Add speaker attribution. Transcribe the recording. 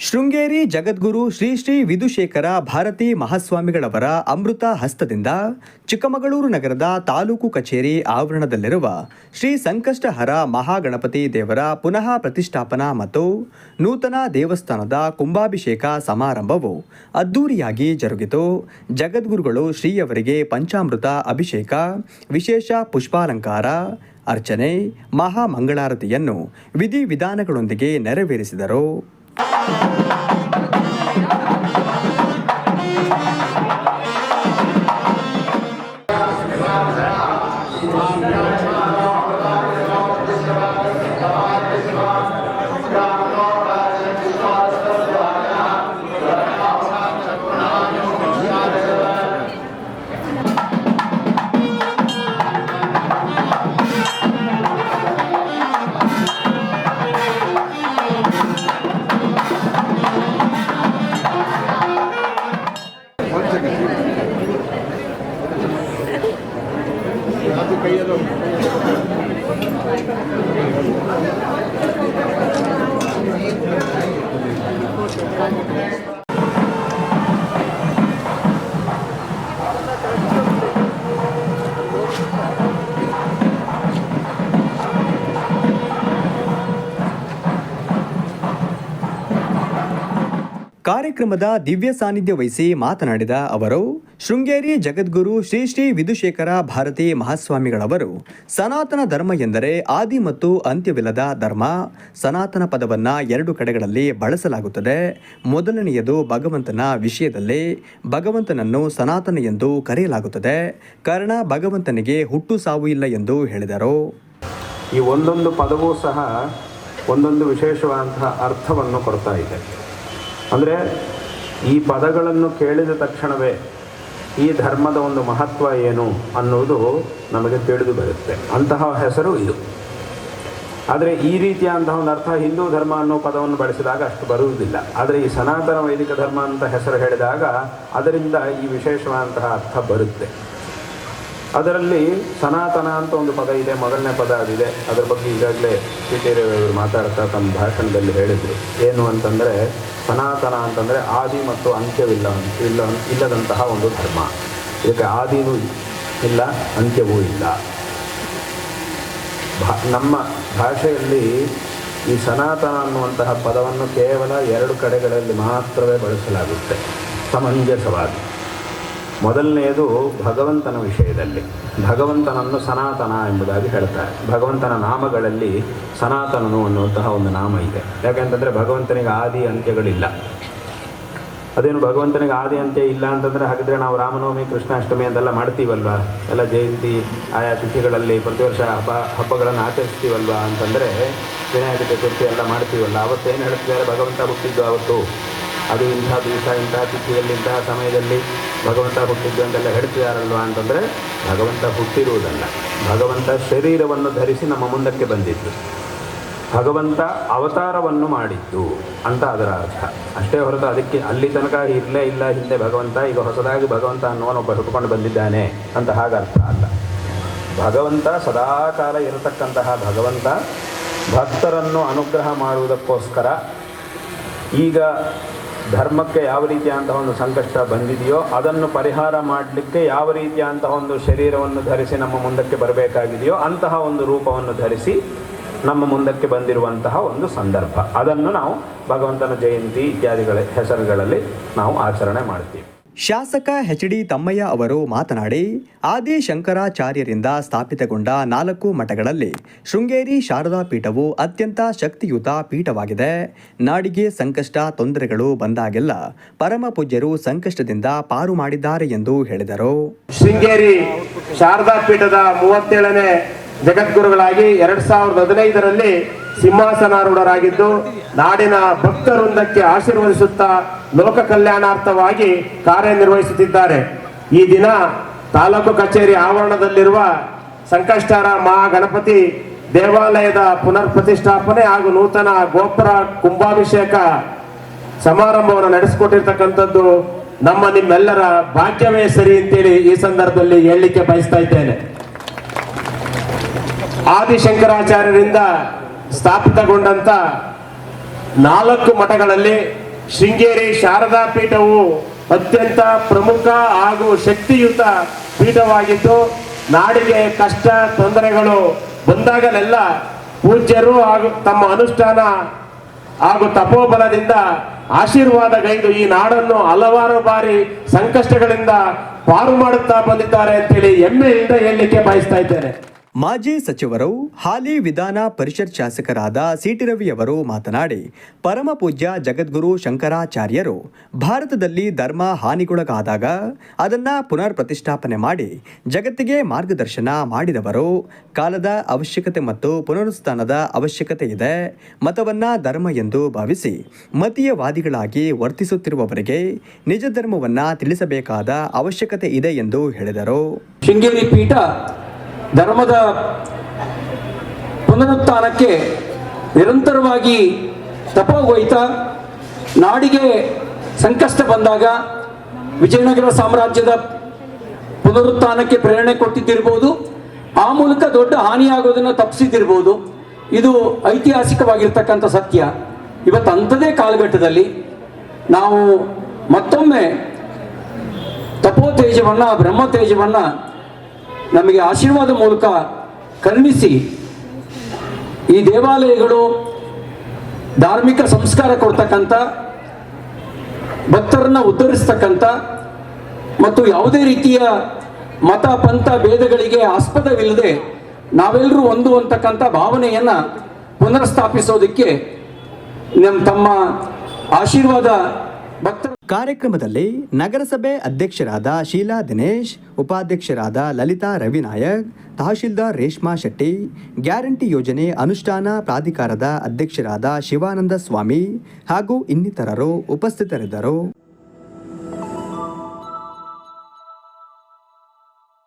Speaker 1: ಶೃಂಗೇರಿ ಜಗದ್ಗುರು ಶ್ರೀ ಶ್ರೀ ವಿಧುಶೇಖರ ಭಾರತಿ ಮಹಾಸ್ವಾಮಿಗಳವರ ಅಮೃತ ಹಸ್ತದಿಂದ ಚಿಕ್ಕಮಗಳೂರು ನಗರದ ತಾಲೂಕು ಕಚೇರಿ ಆವರಣದಲ್ಲಿರುವ ಶ್ರೀ ಸಂಕಷ್ಟಹರ ಮಹಾಗಣಪತಿ ದೇವರ ಪುನಃ ಪ್ರತಿಷ್ಠಾಪನಾ ಮತ್ತು ನೂತನ ದೇವಸ್ಥಾನದ ಕುಂಭಾಭಿಷೇಕ ಸಮಾರಂಭವು ಅದ್ದೂರಿಯಾಗಿ ಜರುಗಿತು. ಜಗದ್ಗುರುಗಳು ಶ್ರೀಯವರಿಗೆ ಪಂಚಾಮೃತ ಅಭಿಷೇಕ, ವಿಶೇಷ ಪುಷ್ಪಾಲಂಕಾರ, ಅರ್ಚನೆ, ಮಹಾಮಂಗಳಾರತಿಯನ್ನು ವಿಧಿವಿಧಾನಗಳೊಂದಿಗೆ ನೆರವೇರಿಸಿದರು. Amen. One second. ಕಾರ್ಯಕ್ರಮದ ದಿವ್ಯ ಸಾನ್ನಿಧ್ಯ ವಹಿಸಿ ಮಾತನಾಡಿದ ಅವರು, ಶೃಂಗೇರಿ ಜಗದ್ಗುರು ಶ್ರೀ ಶ್ರೀ ವಿಧುಶೇಖರ ಭಾರತಿ ಮಹಾಸ್ವಾಮಿಗಳವರು, ಸನಾತನ ಧರ್ಮ ಎಂದರೆ ಆದಿ ಮತ್ತು ಅಂತ್ಯವಿಲ್ಲದ ಧರ್ಮ, ಸನಾತನ ಪದವನ್ನ ಎರಡು ಕಡೆಗಳಲ್ಲಿ ಬಳಸಲಾಗುತ್ತದೆ. ಮೊದಲನೆಯದು ಭಗವಂತನ ವಿಷಯದಲ್ಲಿ, ಭಗವಂತನನ್ನು ಸನಾತನ ಎಂದು ಕರೆಯಲಾಗುತ್ತದೆ. ಕಾರಣ ಭಗವಂತನಿಗೆ ಹುಟ್ಟು ಸಾವು ಇಲ್ಲ ಎಂದು ಹೇಳಿದರು.
Speaker 2: ಈ ಒಂದೊಂದು ಪದವೂ ಸಹ ಒಂದೊಂದು ವಿಶೇಷವಾದಂತಹ ಅರ್ಥವನ್ನು ಕೊಡ್ತಾ ಇದೆ. ಅಂದರೆ ಈ ಪದಗಳನ್ನು ಕೇಳಿದ ತಕ್ಷಣವೇ ಈ ಧರ್ಮದ ಒಂದು ಮಹತ್ವ ಏನು ಅನ್ನುವುದು ನಮಗೆ ತಿಳಿದು ಬರುತ್ತೆ. ಅಂತಹ ಹೆಸರು ಇದು. ಆದರೆ ಈ ರೀತಿಯಾದಂತಹ ಒಂದು ಅರ್ಥ ಹಿಂದೂ ಧರ್ಮ ಅನ್ನೋ ಪದವನ್ನು ಬಳಸಿದಾಗ ಅಷ್ಟು ಬರುವುದಿಲ್ಲ. ಆದರೆ ಈ ಸನಾತನ ವೈದಿಕ ಧರ್ಮ ಅಂತ ಹೆಸರು ಹೇಳಿದಾಗ ಅದರಿಂದ ಈ ವಿಶೇಷವಾದಂತಹ ಅರ್ಥ ಬರುತ್ತೆ. ಅದರಲ್ಲಿ ಸನಾತನ ಅಂತ ಒಂದು ಪದ ಇದೆ, ಮೊದಲನೇ ಪದ ಅದಿದೆ. ಅದರ ಬಗ್ಗೆ ಈಗಾಗಲೇ ಅವರು ಮಾತಾಡ್ತಾ ತಮ್ಮ ಭಾಷಣದಲ್ಲಿ ಹೇಳಿದರು. ಏನು ಅಂತಂದರೆ, ಸನಾತನ ಅಂತಂದರೆ ಆದಿ ಮತ್ತು ಅಂತ್ಯವಿಲ್ಲ ಇಲ್ಲ, ಇಲ್ಲದಂತಹ ಒಂದು ಧರ್ಮ. ಇದಕ್ಕೆ ಆದಿನೂ ಇಲ್ಲ, ಅಂತ್ಯವೂ ಇಲ್ಲ. ಭಾ, ನಮ್ಮ ಭಾಷೆಯಲ್ಲಿ ಈ ಸನಾತನ ಅನ್ನುವಂತಹ ಪದವನ್ನು ಕೇವಲ ಎರಡು ಕಡೆಗಳಲ್ಲಿ ಮಾತ್ರವೇ ಬಳಸಲಾಗುತ್ತೆ. ಸಮಂಜಸವಾಗಿ. ಮೊದಲನೆಯದು ಭಗವಂತನ ವಿಷಯದಲ್ಲಿ. ಭಗವಂತನನ್ನು ಸನಾತನ ಎಂಬುದಾಗಿ ಹೇಳ್ತಾರೆ. ಭಗವಂತನ ನಾಮಗಳಲ್ಲಿ ಸನಾತನನು ಅನ್ನುವಂತಹ ಒಂದು ನಾಮ ಇದೆ. ಯಾಕೆಂತಂದರೆ ಭಗವಂತನಿಗೆ ಆದಿ ಅಂತ್ಯಗಳಿಲ್ಲ. ಅದೇನು ಭಗವಂತನಿಗೆ ಆದಿ ಅಂತ್ಯ ಇಲ್ಲ ಅಂತಂದರೆ ಹಾಗಿದ್ರೆ ನಾವು ರಾಮನವಮಿ, ಕೃಷ್ಣಾಷ್ಟಮಿ ಅಂತೆಲ್ಲ ಮಾಡ್ತೀವಲ್ವಾ? ಎಲ್ಲ ಜಯಂತಿ, ಆಯಾ ತಿಥಿಗಳಲ್ಲಿ ಪ್ರತಿ ವರ್ಷ ಹಬ್ಬ, ಹಬ್ಬಗಳನ್ನು ಆಚರಿಸ್ತೀವಲ್ವಾ ಅಂತಂದರೆ ವಿನಾಯಕ ಚತುರ್ಥಿ ಎಲ್ಲ ಮಾಡ್ತೀವಲ್ಲ. ಅವತ್ತೇನು ಹೇಳ್ತಿದ್ದಾರೆ? ಭಗವಂತ ಹುಟ್ಟಿದ್ದು ಅವತ್ತು ಅದು ಇಂಥ ದಿವಸ, ಇಂಥ ತಿಥಿಯಲ್ಲಿ ಇಂತಹ ಸಮಯದಲ್ಲಿ ಭಗವಂತ ಹುಟ್ಟಿದ್ದು ಅಂತೆಲ್ಲ ಹೇಳ್ತಿದಾರಲ್ವಾ ಅಂತಂದರೆ ಭಗವಂತ ಹುಟ್ಟಿರುವುದಲ್ಲ. ಭಗವಂತ ಶರೀರವನ್ನು ಧರಿಸಿ ನಮ್ಮ ಮುಂದಕ್ಕೆ ಬಂದಿದ್ದು. ಭಗವಂತ ಅವತಾರವನ್ನು ಮಾಡಿದ್ದು ಅಂತ ಅದರ ಅರ್ಥ. ಅಷ್ಟೇ ಹೊರತು ಅದಕ್ಕೆ ಅಲ್ಲಿ ತನಕ ಇರಲೇ ಇಲ್ಲ ಹಿಂದೆ ಭಗವಂತ, ಈಗ ಹೊಸದಾಗಿ ಭಗವಂತ ಅನ್ನೋನೊಬ್ಬ ಹುಟ್ಟುಕೊಂಡು ಬಂದಿದ್ದಾನೆ ಅಂತ ಹಾಗರ್ಥ ಅಲ್ಲ. ಭಗವಂತ ಸದಾಕಾಲ ಇರತಕ್ಕಂತಹ ಭಗವಂತ ಭಕ್ತರನ್ನು ಅನುಗ್ರಹ ಮಾಡುವುದಕ್ಕೋಸ್ಕರ ಈಗ ಧರ್ಮಕ್ಕೆ ಯಾವ ರೀತಿಯಾದಂತಹ ಒಂದು ಸಂಕಷ್ಟ ಬಂದಿದೆಯೋ ಅದನ್ನು ಪರಿಹಾರ ಮಾಡಲಿಕ್ಕೆ ಯಾವ ರೀತಿಯಾದಂತಹ ಒಂದು ಶರೀರವನ್ನು ಧರಿಸಿ ನಮ್ಮ ಮುಂದಕ್ಕೆ ಬರಬೇಕಾಗಿದೆಯೋ ಅಂತಹ ಒಂದು ರೂಪವನ್ನು ಧರಿಸಿ ನಮ್ಮ ಮುಂದಕ್ಕೆ ಬಂದಿರುವಂತಹ ಒಂದು ಸಂದರ್ಭ. ಅದನ್ನು ನಾವು ಭಗವಂತನ ಜಯಂತಿ ಇತ್ಯಾದಿಗಳ ಹೆಸರುಗಳಲ್ಲಿ ನಾವು ಆಚರಣೆ ಮಾಡ್ತೀವಿ.
Speaker 1: ಶಾಸಕ ಎಚ್ ಡಿ ತಮ್ಮಯ್ಯ ಅವರು ಮಾತನಾಡಿ, ಆದಿ ಶಂಕರಾಚಾರ್ಯರಿಂದ ಸ್ಥಾಪಿತಗೊಂಡ ನಾಲ್ಕು ಮಠಗಳಲ್ಲಿ ಶೃಂಗೇರಿ ಶಾರದಾ ಪೀಠವು ಅತ್ಯಂತ ಶಕ್ತಿಯುತ ಪೀಠವಾಗಿದೆ. ನಾಡಿಗೆ ಸಂಕಷ್ಟ, ತೊಂದರೆಗಳು ಬಂದಾಗೆಲ್ಲ ಪರಮ ಪೂಜ್ಯರು ಸಂಕಷ್ಟದಿಂದ ಪಾರು ಮಾಡಿದ್ದಾರೆ ಎಂದು ಹೇಳಿದರು.
Speaker 3: ಶೃಂಗೇರಿ ಶಾರದಾ ಪೀಠದ ಮೂವತ್ತೇಳನೇ ಜಗದ್ಗುರುಗಳಾಗಿ ಎರಡ್ ಸಾವಿರದ ಹದಿನೈದರಲ್ಲಿ ಸಿಂಹಾಸನಾರೂಢರಾಗಿದ್ದು, ನಾಡಿನ ಭಕ್ತವೃಂದಕ್ಕೆ ಆಶೀರ್ವದಿಸುತ್ತಾ ಲೋಕ ಕಲ್ಯಾಣಾರ್ಥವಾಗಿ ಕಾರ್ಯನಿರ್ವಹಿಸುತ್ತಿದ್ದಾರೆ. ಈ ದಿನ ತಾಲೂಕು ಕಚೇರಿ ಆವರಣದಲ್ಲಿರುವ ಸಂಕಷ್ಟರ ಮಹಾಗಣಪತಿ ದೇವಾಲಯದ ಪುನರ್ ಪ್ರತಿಷ್ಠಾಪನೆ ಹಾಗೂ ನೂತನ ಗೋಪುರ ಕುಂಭಾಭಿಷೇಕ ಸಮಾರಂಭವನ್ನು ನಡೆಸಿಕೊಟ್ಟಿರ್ತಕ್ಕಂಥದ್ದು ನಮ್ಮ ನಿಮ್ಮೆಲ್ಲರ ಭಾಗ್ಯವೇ ಸರಿ ಅಂತೇಳಿ ಈ ಸಂದರ್ಭದಲ್ಲಿ ಹೇಳಲಿಕ್ಕೆ ಬಯಸ್ತಾ ಇದ್ದೇನೆ. ಆದಿಶಂಕರಾಚಾರ್ಯರಿಂದ ಸ್ಥಾಪಿತಗೊಂಡಂತ ನಾಲ್ಕು ಮಠಗಳಲ್ಲಿ ಶೃಂಗೇರಿ ಶಾರದಾ ಪೀಠವು ಅತ್ಯಂತ ಪ್ರಮುಖ ಹಾಗೂ ಶಕ್ತಿಯುತ ಪೀಠವಾಗಿದ್ದು, ನಾಡಿಗೆ ಕಷ್ಟ, ತೊಂದರೆಗಳು ಬಂದಾಗಲೆಲ್ಲ ಪೂಜ್ಯರು ಹಾಗೂ ತಮ್ಮ ಅನುಷ್ಠಾನ ಹಾಗೂ ತಪೋಬಲದಿಂದ ಆಶೀರ್ವಾದಗೈದು ಈ ನಾಡನ್ನು ಹಲವಾರು ಬಾರಿ ಸಂಕಷ್ಟಗಳಿಂದ ಪಾರು ಮಾಡುತ್ತಾ ಬಂದಿದ್ದಾರೆ ಅಂತೇಳಿ ಹೆಮ್ಮೆಯಿಂದ ಹೇಳಲಿಕ್ಕೆ ಬಯಸ್ತಾ ಇದ್ದೇನೆ.
Speaker 1: ಮಾಜಿ ಸಚಿವರು, ಹಾಲಿ ವಿಧಾನ ಪರಿಷತ್ ಶಾಸಕರಾದ ಸಿಟಿ ರವಿಯವರು ಮಾತನಾಡಿ, ಪರಮ ಪೂಜ್ಯ ಜಗದ್ಗುರು ಶಂಕರಾಚಾರ್ಯರು ಭಾರತದಲ್ಲಿ ಧರ್ಮ ಹಾನಿಗೊಳಗಾದಾಗ ಅದನ್ನ ಪುನರ್ ಪ್ರತಿಷ್ಠಾಪನೆ ಮಾಡಿ ಜಗತ್ತಿಗೆ ಮಾರ್ಗದರ್ಶನ ಮಾಡಿದವರು, ಕಾಲದ ಅವಶ್ಯಕತೆ ಮತ್ತು ಪುನರುತ್ಥಾನದ ಅವಶ್ಯಕತೆ ಇದೆ, ಮತವನ್ನ ಧರ್ಮ ಎಂದು ಭಾವಿಸಿ ಮತೀಯವಾದಿಗಳಾಗಿ ವರ್ತಿಸುತ್ತಿರುವವರಿಗೆ ನಿಜ ಧರ್ಮವನ್ನು ತಿಳಿಸಬೇಕಾದ ಅವಶ್ಯಕತೆ ಇದೆ ಎಂದು ಹೇಳಿದರು.
Speaker 4: ಶೃಂಗೇರಿ ಪೀಠ ಧರ್ಮದ ಪುನರುತ್ಥಾನಕ್ಕೆ ನಿರಂತರವಾಗಿ ತಪೋಗೋಯ್ತಾ ನಾಡಿಗೆ ಸಂಕಷ್ಟ ಬಂದಾಗ ವಿಜಯನಗರ ಸಾಮ್ರಾಜ್ಯದ ಪುನರುತ್ಥಾನಕ್ಕೆ ಪ್ರೇರಣೆ ಕೊಟ್ಟಿದ್ದಿರ್ಬೋದು, ಆ ಮೂಲಕ ದೊಡ್ಡ ಹಾನಿಯಾಗೋದನ್ನು ತಪ್ಪಿಸಿದ್ದಿರ್ಬೋದು. ಇದು ಐತಿಹಾಸಿಕವಾಗಿರ್ತಕ್ಕಂಥ ಸತ್ಯ. ಇವತ್ತು ಅಂಥದೇ ಕಾಲಘಟ್ಟದಲ್ಲಿ ನಾವು ಮತ್ತೊಮ್ಮೆ ತಪೋ ತೇಜವನ್ನು ಬ್ರಹ್ಮ ತೇಜವನ್ನ ನಮಗೆ ಆಶೀರ್ವಾದ ಮೂಲಕ ಕರುಣಿಸಿ ಈ ದೇವಾಲಯಗಳು ಧಾರ್ಮಿಕ ಸಂಸ್ಕಾರ ಕೊಡ್ತಕ್ಕಂಥ, ಭಕ್ತರನ್ನ ಉದ್ಧರಿಸ್ತಕ್ಕಂಥ ಮತ್ತು ಯಾವುದೇ ರೀತಿಯ ಮತ, ಪಂಥ, ಭೇದಗಳಿಗೆ ಆಸ್ಪದವಿಲ್ಲದೆ ನಾವೆಲ್ಲರೂ ಒಂದು ಅಂತಕ್ಕಂಥ ಭಾವನೆಯನ್ನ ಪುನರ್ಸ್ಥಾಪಿಸೋದಕ್ಕೆ ನಮ್ಮ ತಮ್ಮ ಆಶೀರ್ವಾದ
Speaker 1: ಕಾರ್ಯಕ್ರಮದಲ್ಲಿ ನಗರಸಭೆ ಅಧ್ಯಕ್ಷರಾದ ಶೀಲಾ ದಿನೇಶ್, ಉಪಾಧ್ಯಕ್ಷರಾದ ಲಲಿತಾ ರವಿನಾಯಕ್, ತಹಶೀಲ್ದಾರ್ ರೇಷ್ಮಾ ಶೆಟ್ಟಿ, ಗ್ಯಾರಂಟಿ ಯೋಜನೆ ಅನುಷ್ಠಾನ ಪ್ರಾಧಿಕಾರದ ಅಧ್ಯಕ್ಷರಾದ ಶಿವಾನಂದ ಸ್ವಾಮಿ ಹಾಗೂ ಇನ್ನಿತರರು ಉಪಸ್ಥಿತರಿದ್ದರು.